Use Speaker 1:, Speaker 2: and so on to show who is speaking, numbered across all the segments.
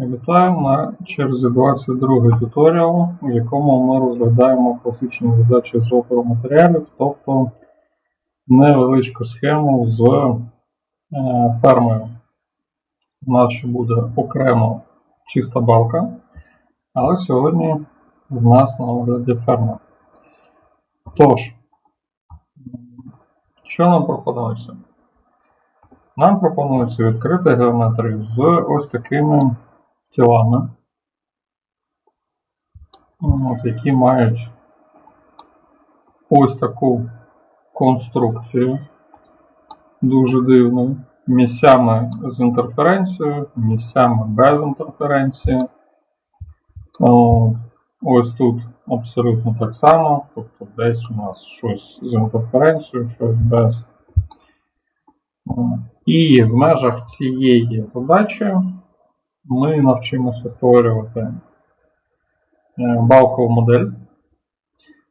Speaker 1: Вітаю на черзі 22 туторіал, в якому ми розглядаємо класичні задачі з опору матеріалів, тобто невеличку схему з е, фермою. У нас ще буде окремо чиста балка, але сьогодні в нас на огляді ферма. Тож, що нам пропонується? Нам пропонується відкрити геометрію з ось такими тілами, от, які мають ось таку конструкцію, дуже дивну, місцями з інтерференцією, місцями без інтерференції. О, Ось тут абсолютно так само, тобто десь у нас щось з інтерференцією, щось без. І в межах цієї задачі ми навчимося створювати е, балкову модель.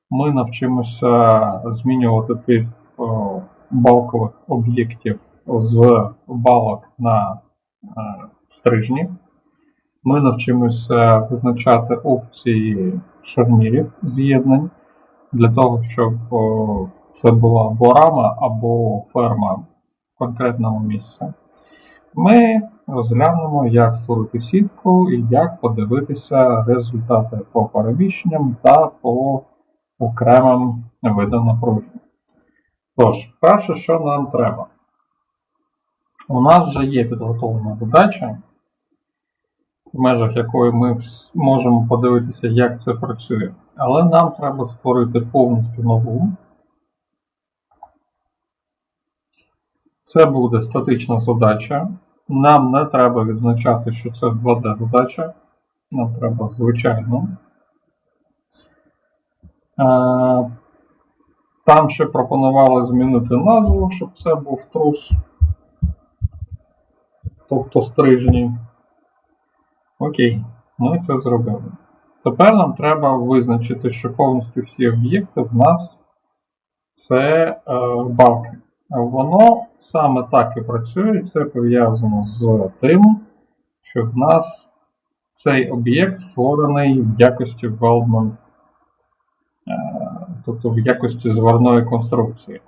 Speaker 1: Ми навчимося змінювати тип балкових об'єктів з балок на е, стрижні. Ми навчимося визначати опції шарнірів з'єднань для того, щоб це була або рама, або ферма в конкретному місці. Ми розглянемо, як створити сітку і як подивитися результати по переміщенням та по окремим видам напруження. Тож, перше, що нам треба. У нас вже є підготовлена задача, в межах якої ми можемо подивитися, як це працює. Але нам треба створити повністю нову. Це буде статична задача. Нам не треба відзначати, що це 2D задача. Нам треба звичайно. Е, Там ще пропонували змінити назву, щоб це був трус. Тобто стрижні. Окей, ми це зробили. Тепер нам треба визначити, що повністю всі об'єкти в нас це е, балки. Воно саме так і працює, це пов'язано з тим, що в нас цей об'єкт створений в якості Weldment, е, тобто в якості зварної конструкції.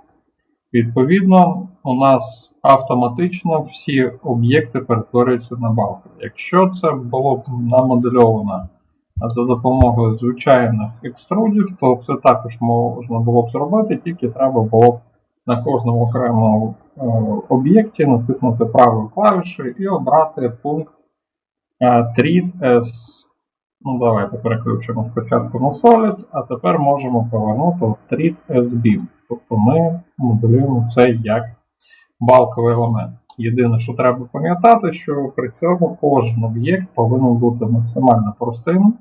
Speaker 1: Відповідно, у нас автоматично всі об'єкти перетворюються на балки. Якщо це було б намодельовано за допомогою звичайних екструдів, то це також можна було б зробити, тільки треба було б на кожному окремому е, об'єкті натиснути правою клавішею і обрати пункт е, Treat as. Ну, давайте переключимо спочатку на Solid, а тепер можемо повернути в Treat as Beam. Тобто ми моделюємо це як балковий елемент. Єдине, що треба пам'ятати, що при цьому кожен об'єкт повинен бути максимально простим,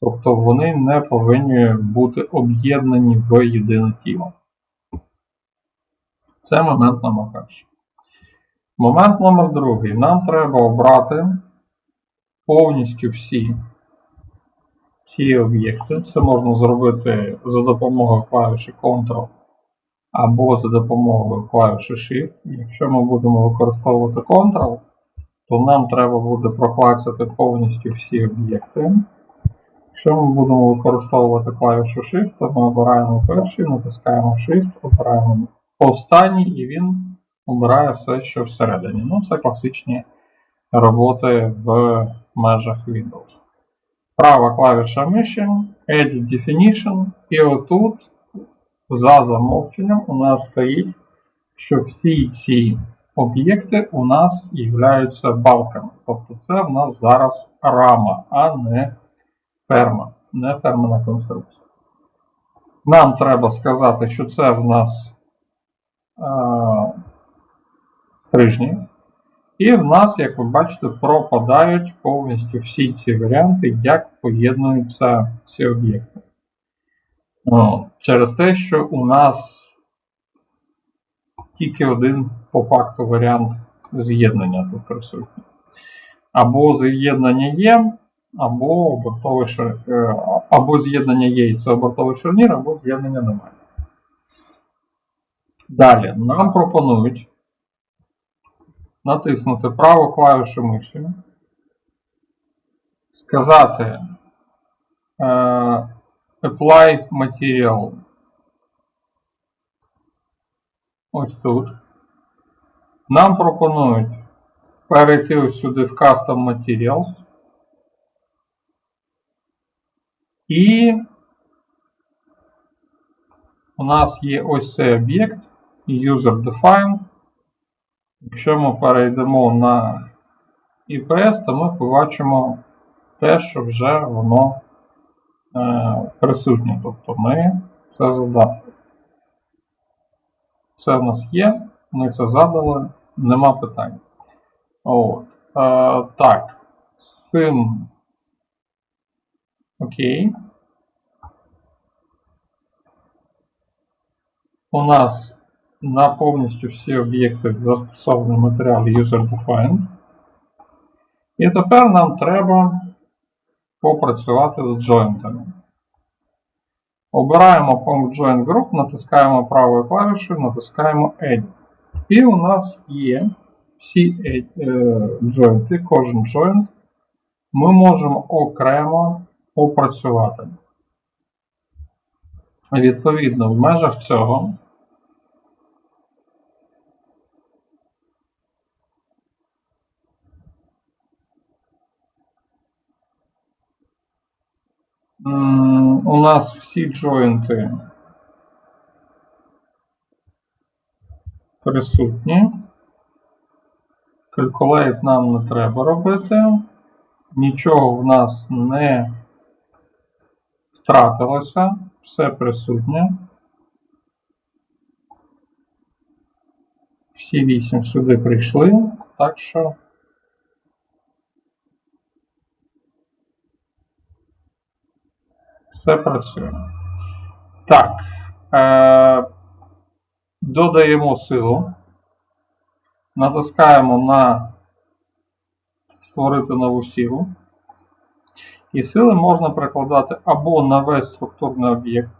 Speaker 1: тобто вони не повинні бути об'єднані в єдине тіло. Це момент номер перший. Момент номер другий. Нам треба обрати повністю всі ці об'єкти. Це можна зробити за допомогою клавіші Ctrl або за допомогою клавіші Shift. Якщо ми будемо використовувати Ctrl, то нам треба буде проклацати повністю всі об'єкти. Якщо ми будемо використовувати клавішу Shift, то ми обираємо перший, натискаємо Shift, обираємо останній і він обирає все, що всередині. Ну, це класичні роботи в межах Windows. Права клавіша миші, Edit Definition, і отут за замовченням у нас стоїть, що всі ці об'єкти у нас являються балками. Тобто це в нас зараз рама, а не ферма, не фермена конструкція. Нам треба сказати, що це в нас стрижні. І в нас, як ви бачите, пропадають повністю всі ці варіанти, як поєднуються ці об'єкти. О, Через те, що у нас тільки один по факту варіант з'єднання тут присутній. Або з'єднання є, або е, або з'єднання є, і це обертовий шарнір, або з'єднання немає. Далі нам пропонують натиснути праву клавішу миші сказати е, apply material. Ось тут. Нам пропонують перейти ось сюди в Custom Materials. І у нас є ось цей об'єкт user defined. Якщо ми перейдемо на IPS, то ми побачимо те, що вже воно е, присутнє. Тобто ми це задали. Це в нас є, ми це задали, нема питань. От. Е, так, з цим. Окей. У нас на повністю всі об'єкти застосований матеріал user-defined. І тепер нам треба попрацювати з джойнтами. Обираємо пункт Join Group, натискаємо правою клавішою, натискаємо Edit. І у нас є всі е, джойнти, кожен джойнт ми можемо окремо попрацювати. Відповідно, в межах цього у нас всі джойнти присутні. Calculate нам не треба робити. Нічого в нас не втратилося, все присутнє. Всі вісім сюди прийшли, так що все працює. Так, е, додаємо силу, натискаємо на створити нову силу. І сили можна перекладати або на весь структурний об'єкт,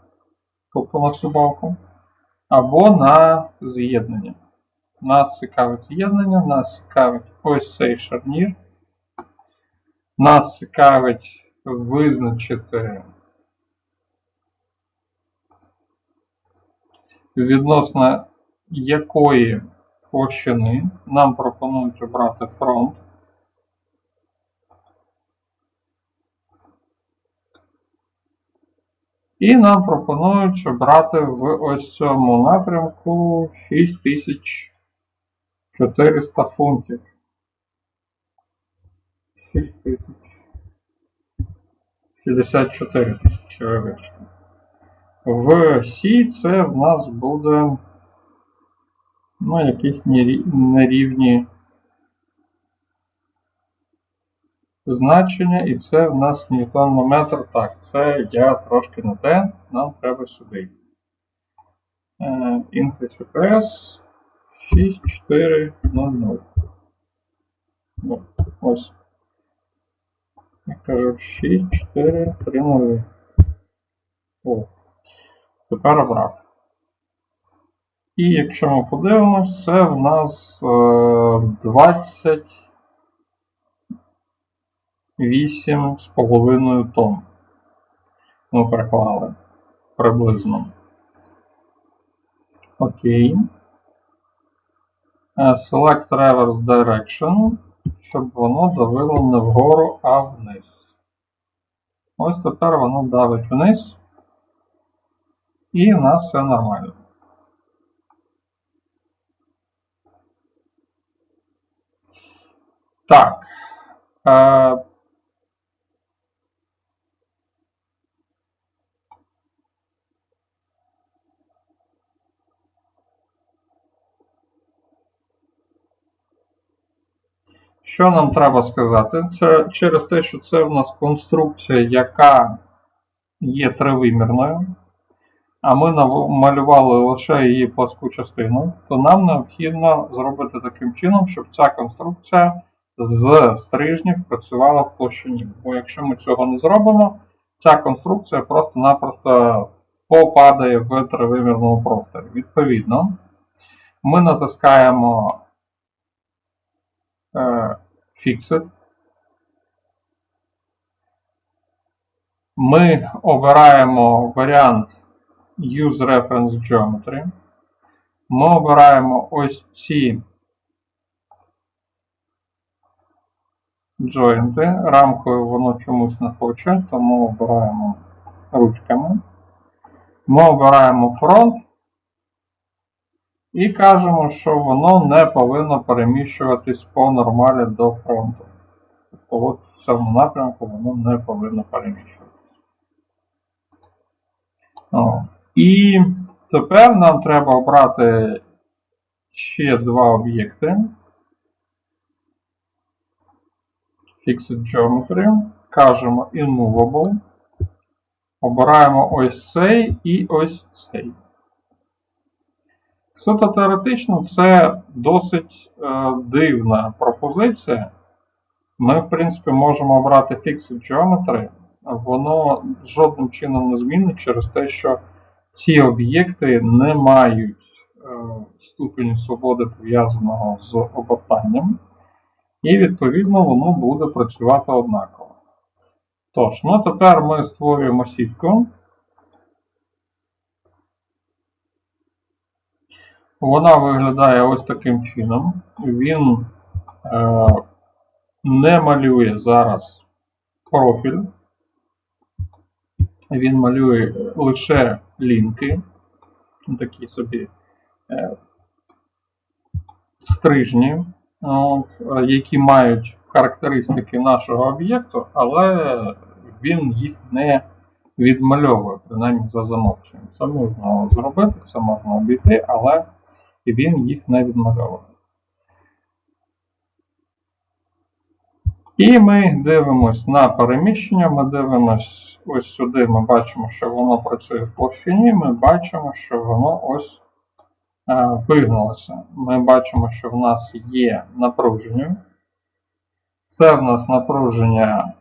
Speaker 1: тобто на всю балку, або на з'єднання. Нас цікавить з'єднання, нас цікавить ось цей шарнір. Нас цікавить визначити відносно якої площини нам пропонують обрати фронт. І нам пропонують обрати в ось цьому напрямку 6400 фунтів. 6000. 64 тисячі, вибачте. В Сі це в нас буде ну, якісь нерівні значення, і це в нас ньютон на метр. Так, це я трошки не те, нам треба сюди. Е, Increase EPS 6400. Ну, ось. Я кажу 6430. О. Тепер обрав. І якщо ми подивимось, це в нас е, 28,5 тонн. Ми переклали приблизно. Окей. Е, Select Reverse Direction, щоб воно давило не вгору, а вниз. Ось тепер воно давить вниз. І в нас все нормально. Так. Е, Що нам треба сказати? Це через те, що це в нас конструкція, яка є тривимірною, а ми нав- малювали лише її пласку частину, то нам необхідно зробити таким чином, щоб ця конструкція з стрижнів працювала в площині. Бо якщо ми цього не зробимо, ця конструкція просто-напросто попадає в тривимірному просторі. Відповідно, ми натискаємо е, Fixed. Ми обираємо варіант Use Reference Geometry. Ми обираємо ось ці джойнти. Рамкою воно чомусь не хоче, тому обираємо ручками. Ми обираємо фронт і кажемо, що воно не повинно переміщуватись по нормалі до фронту. Тобто от в цьому напрямку воно не повинно переміщуватись. І тепер нам треба обрати ще два об'єкти. Fixed Geometry. Кажемо Immovable. Обираємо ось цей і ось цей. Суто теоретично це досить е, дивна пропозиція. Ми, в принципі, можемо обрати Fixed Geometry. Воно жодним чином не змінить через те, що ці об'єкти не мають е, ступені свободи пов'язаного з обертанням. І, відповідно, воно буде працювати однаково. Тож, ну тепер ми створюємо сітку. Вона виглядає ось таким чином. Він е, не малює зараз профіль. Він малює лише лінки, такі собі е, стрижні, які мають характеристики нашого об'єкту, але він їх не відмальовує, принаймні за замовченням. Це можна зробити, це можна обійти, але він їх не відмальовує. І ми дивимось на переміщення, ми дивимось ось сюди, ми бачимо, що воно працює в площині, ми бачимо, що воно ось е, вигналося. Ми бачимо, що в нас є напруження. Це в нас напруження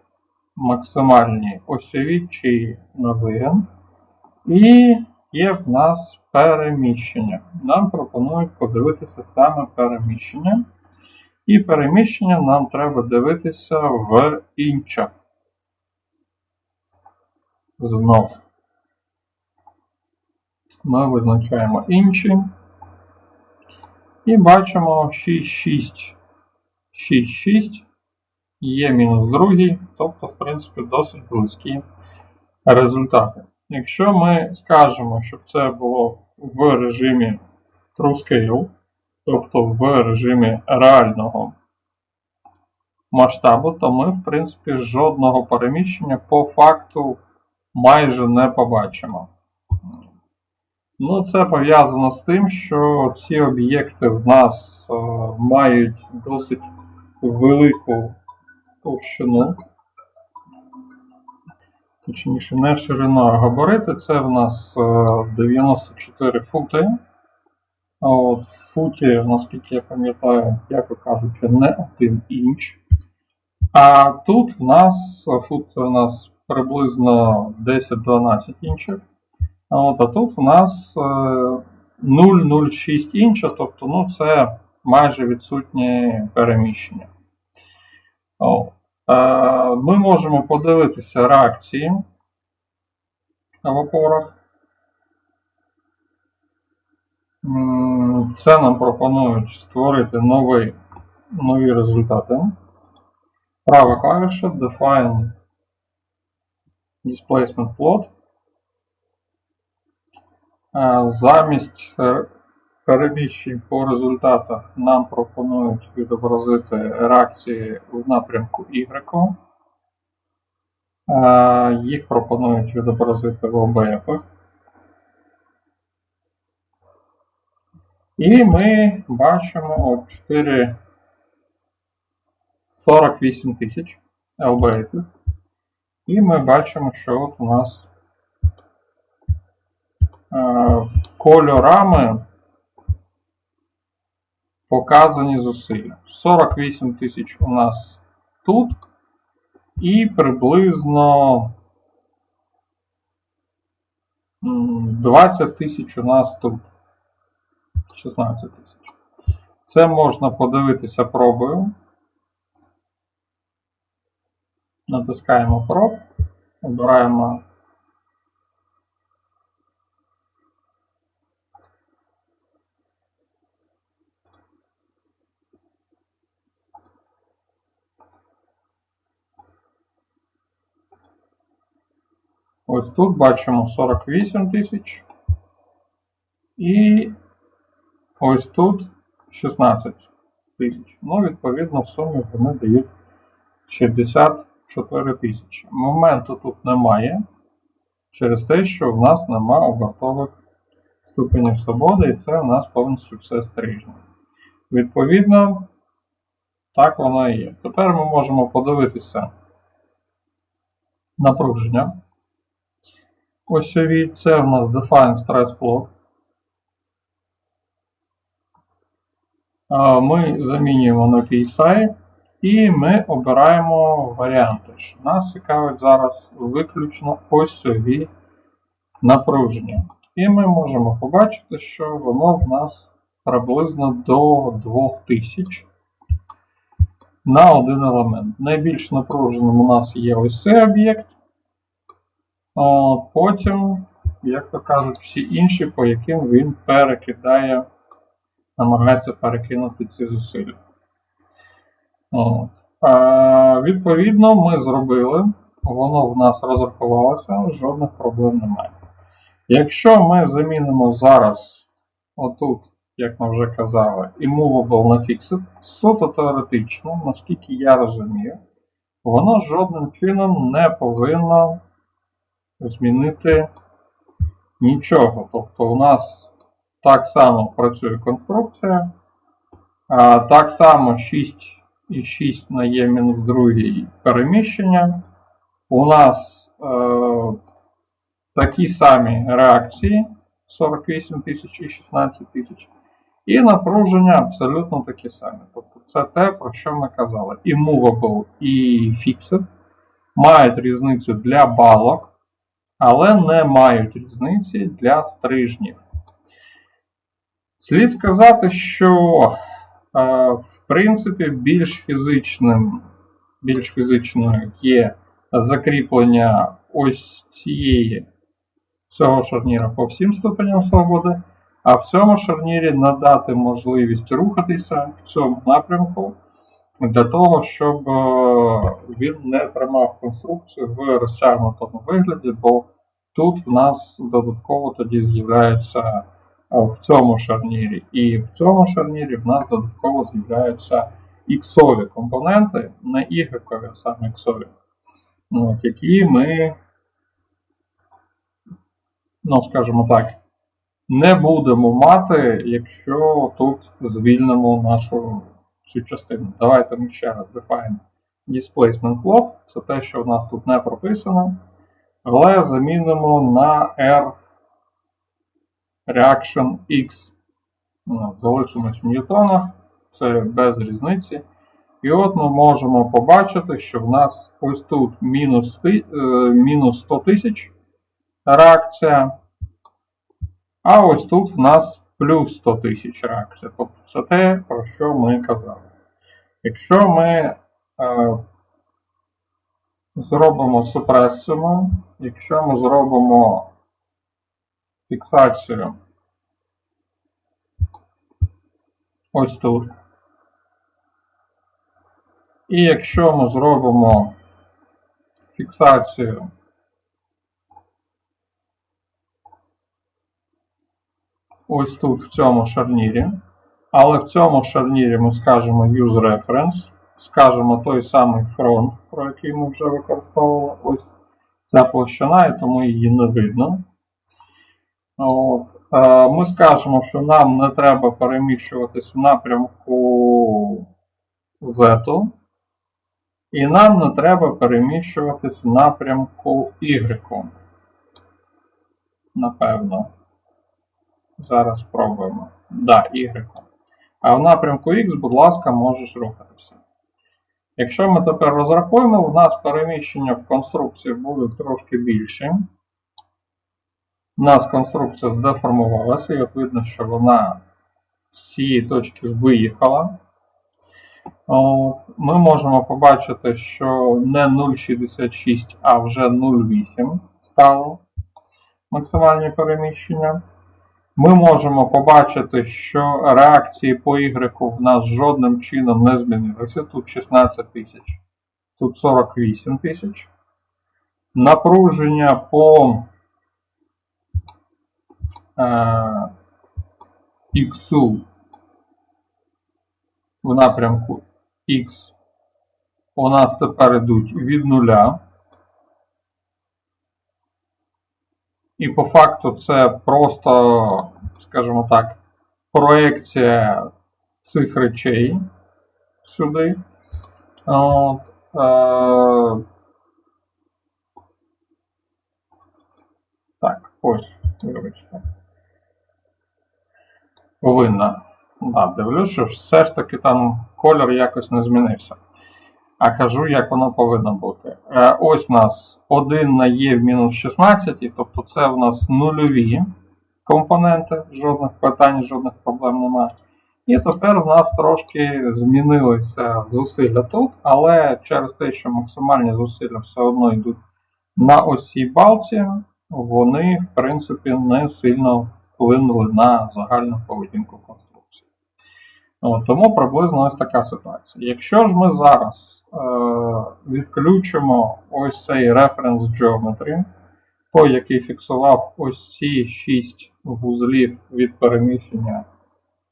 Speaker 1: максимальні осьові чи на вигін. І є в нас переміщення. Нам пропонують подивитися саме переміщення. І переміщення нам треба дивитися в інчах. Знов. Ми визначаємо інші. І бачимо 6,6. 6,6 є мінус другий, тобто, в принципі, досить близькі результати. Якщо ми скажемо, щоб це було в режимі TrueScale, тобто в режимі реального масштабу, то ми, в принципі, жодного переміщення по факту майже не побачимо. Ну, Це пов'язано з тим, що ці об'єкти в нас е, мають досить велику товщину. Точніше, не ширина, а габарити. Це в нас 94 е, фути. От, футі, наскільки я пам'ятаю, як ви кажучи, не 1 інч. А тут в нас фут це у нас приблизно 10-12 інчів. От, А тут в нас 0,06 е, інча, тобто ну, це майже відсутнє переміщення. Е, ми можемо подивитися реакції в опорах. Це нам пропонують створити нові, нові результати. Права клавіша Define Displacement Plot. Замість переміщень по результатах нам пропонують відобразити реакції в напрямку Y. Їх пропонують відобразити в ОБФ. І ми бачимо 4 48 тисяч ЛБФ. І ми бачимо, що от у нас е, кольорами показані зусилля. 48 тисяч у нас тут. І приблизно 20 тисяч у нас тут. 16 тисяч. Це можна подивитися пробою. Натискаємо проб. обираємо Ось тут бачимо 48 тисяч. І ось тут 16 тисяч. Ну, відповідно, в сумі вони дають 64 тисячі. Моменту тут немає. Через те, що в нас нема обертових ступенів свободи, і це у нас повністю все стрижне. Відповідно, так воно і є. Тепер ми можемо подивитися напруження. Осьові це в нас Define Stress Block. А, Ми замінюємо на PSI і ми обираємо варіанти. що Нас цікавить зараз виключно осьові напруження. І ми можемо побачити, що воно в нас приблизно до 2000 на один елемент. Найбільш напруженим у нас є ось цей об'єкт. Потім, як то кажуть, всі інші, по яким він перекидає, намагається перекинути ці зусилля. От. Е, відповідно, ми зробили, воно в нас розрахувалося, жодних проблем немає. Якщо ми замінимо зараз, отут, як ми вже казали, immovable на fixed, суто теоретично, наскільки я розумію, воно жодним чином не повинно змінити нічого. Тобто у нас так само працює конструкція, так само 6 і 6 на Е-2 переміщення. У нас е, такі самі реакції 48 тисяч і 16 тисяч. І напруження абсолютно такі самі. Тобто це те, про що ми казали. І Movable, і Fixed мають різницю для балок але не мають різниці для стрижнів. Слід сказати, що, е, в принципі, більш фізичним, більш фізичною є закріплення ось цієї цього шарніра по всім ступеням свободи, а в цьому шарнірі надати можливість рухатися в цьому напрямку для того, щоб е, він не тримав конструкцію в розтягнутому вигляді, бо тут в нас додатково тоді з'являється в цьому шарнірі. І в цьому шарнірі в нас додатково з'являються іксові компоненти, не ігрекові, а саме іксові, от, які ми, ну, скажімо так, не будемо мати, якщо тут звільнимо нашу цю частину. Давайте ми ще раз define displacement block. Це те, що в нас тут не прописано. Але замінимо на R Reaction X. Ну, залишимось в ньютонах, це без різниці. І от ми можемо побачити, що в нас ось тут мінус, е, мінус 100 тисяч реакція. А ось тут в нас плюс 100 тисяч реакція. Тобто це те, про що ми казали. Якщо ми е, зробимо супресію, якщо ми зробимо фіксацію ось тут, і якщо ми зробимо фіксацію ось тут в цьому шарнірі. Але в цьому шарнірі ми скажемо use reference, скажемо той самий фронт, про який ми вже використовували. Ось ця площина, і тому її не видно. От. Е, ми скажемо, що нам не треба переміщуватись в напрямку Z. І нам не треба переміщуватись в напрямку Y. Напевно. Зараз спробуємо. Да, Y. А в напрямку X, будь ласка, можеш рухатися. Якщо ми тепер розрахуємо, у нас переміщення в конструкції буде трошки більше. У нас конструкція здеформувалася, і видно, що вона з цієї точки виїхала. Ми можемо побачити, що не 0,66, а вже 0,8 стало максимальні переміщення. Ми можемо побачити, що реакції по Y в нас жодним чином не змінилися. Тут 16 тисяч, тут 48 тисяч. Напруження по е, X в напрямку X у нас тепер йдуть від нуля. І по факту це просто, скажімо так, проекція цих речей сюди. От, е, так, ось, вибачте. Повинна. Да, дивлюсь, що все ж таки там колір якось не змінився. А кажу, як воно повинно бути. Е, ось у нас 1 на Е в мінус 16, тобто це в нас нульові компоненти, жодних питань, жодних проблем немає. І тепер в нас трошки змінилися зусилля тут, але через те, що максимальні зусилля все одно йдуть на ось балці, вони, в принципі, не сильно вплинули на загальну поведінку конструкції. От, тому приблизно ось така ситуація. Якщо ж ми зараз е, відключимо ось цей Reference Geometry, той, який фіксував ось ці 6 вузлів від переміщення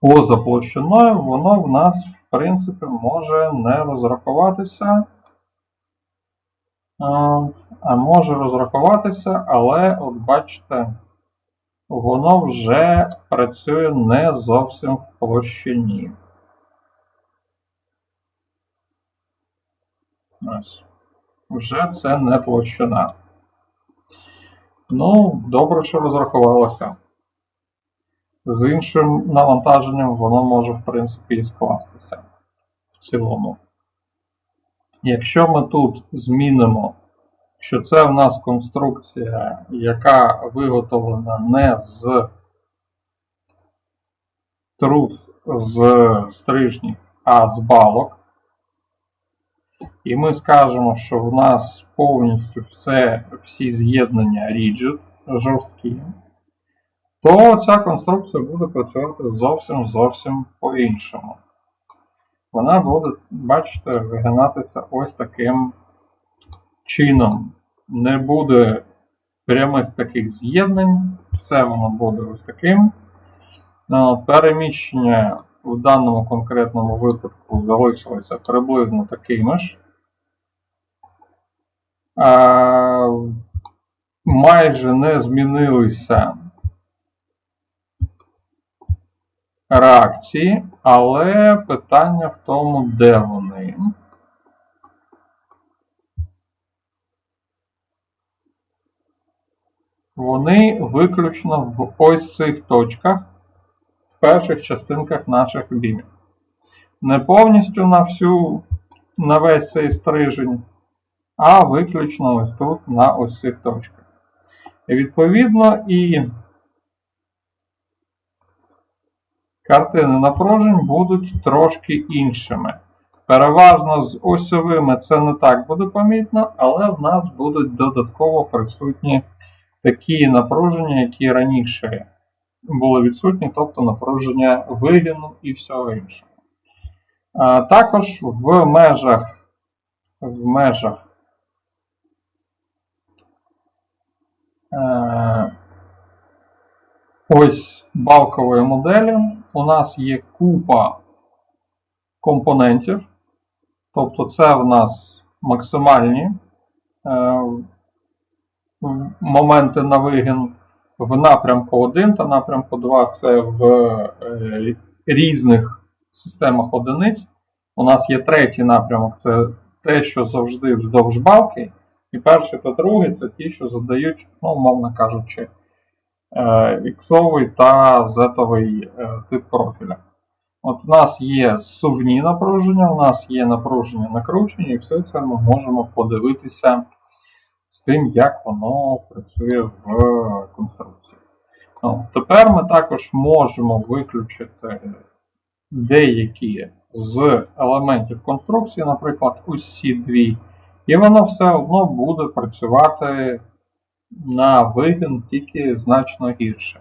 Speaker 1: поза площиною, воно в нас, в принципі, може не розрахуватися. А, а може розрахуватися, але, от бачите, воно вже працює не зовсім в площині. Ось. Вже це не площина. Ну, добре, що розрахувалося. З іншим навантаженням воно може, в принципі, і скластися в цілому. Якщо ми тут змінимо, що це в нас конструкція, яка виготовлена не з труб з стрижнів, а з балок, і ми скажемо, що в нас повністю все, всі з'єднання rigid, жорсткі, то ця конструкція буде працювати зовсім зовсім по-іншому. Вона буде, бачите, вигинатися ось таким чином. Не буде прямих таких з'єднань, все воно буде ось таким. Переміщення в даному конкретному випадку залишилося приблизно такими ж. Майже не змінилися реакції, але питання в тому, де вони. Вони виключно в ось цих точках, в перших частинках наших бімів. Не повністю на всю, на весь цей стрижень, а виключно ось тут на ось цих точках. І відповідно і картини напружень будуть трошки іншими. Переважно з осьовими це не так буде помітно, але в нас будуть додатково присутні такі напруження, які раніше були відсутні, тобто напруження вигину і всього іншого. А також в межах в межах е, ось балкової моделі у нас є купа компонентів, тобто це в нас максимальні е, моменти на вигін в напрямку 1 та напрямку 2 це в е, різних системах одиниць. У нас є третій напрямок це те, що завжди вздовж балки. І перший та другий це ті, що задають, ну, умовно кажучи, іксовий та зетовий е, тип профіля. От У нас є сувні напруження, у нас є напруження накручення, і все це ми можемо подивитися тим, як воно працює в конструкції. Ну, Тепер ми також можемо виключити деякі з елементів конструкції, наприклад, ці дві, і воно все одно буде працювати на вигін тільки значно гірше.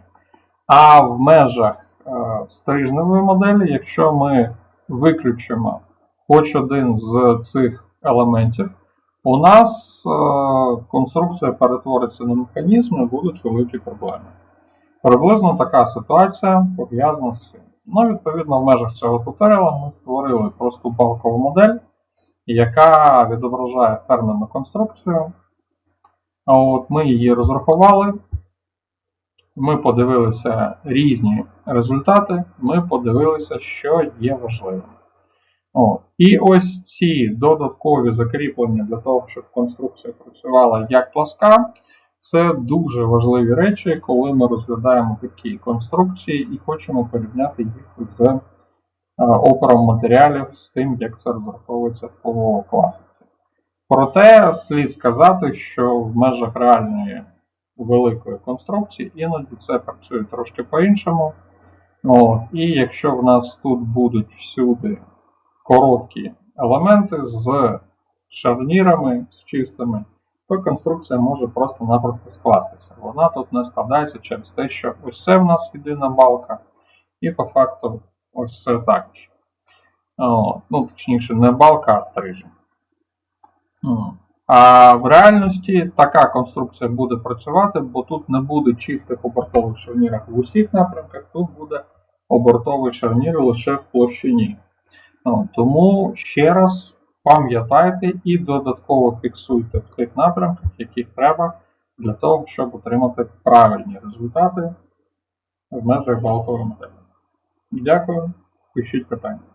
Speaker 1: А в межах е, стрижневої моделі, якщо ми виключимо хоч один з цих елементів, у нас е, конструкція перетвориться на механізм і будуть великі проблеми. Приблизно така ситуація пов'язана з цим. Ну, відповідно, в межах цього туторіала ми створили просту балкову модель, яка відображає ферменну конструкцію. От Ми її розрахували, ми подивилися різні результати, ми подивилися, що є важливим. О, і ось ці додаткові закріплення для того, щоб конструкція працювала як пласка, це дуже важливі речі, коли ми розглядаємо такі конструкції і хочемо порівняти їх з е, опором матеріалів з тим, як це розраховується по класиці. Проте слід сказати, що в межах реальної великої конструкції іноді це працює трошки по-іншому. І якщо в нас тут будуть всюди короткі елементи з шарнірами, з чистими, то конструкція може просто-напросто скластися. Вона тут не складається через те, що ось це в нас єдина балка, і по факту ось це також. Ну, точніше, не балка, а стрижень. А в реальності така конструкція буде працювати, бо тут не буде чистих обертових шарнірах в усіх напрямках, тут буде обертовий шарнір лише в площині. Ну, тому ще раз пам'ятайте і додатково фіксуйте в тих напрямках, яких треба, для того, щоб отримати правильні результати в межах балкової моделі. Дякую, пишіть питання.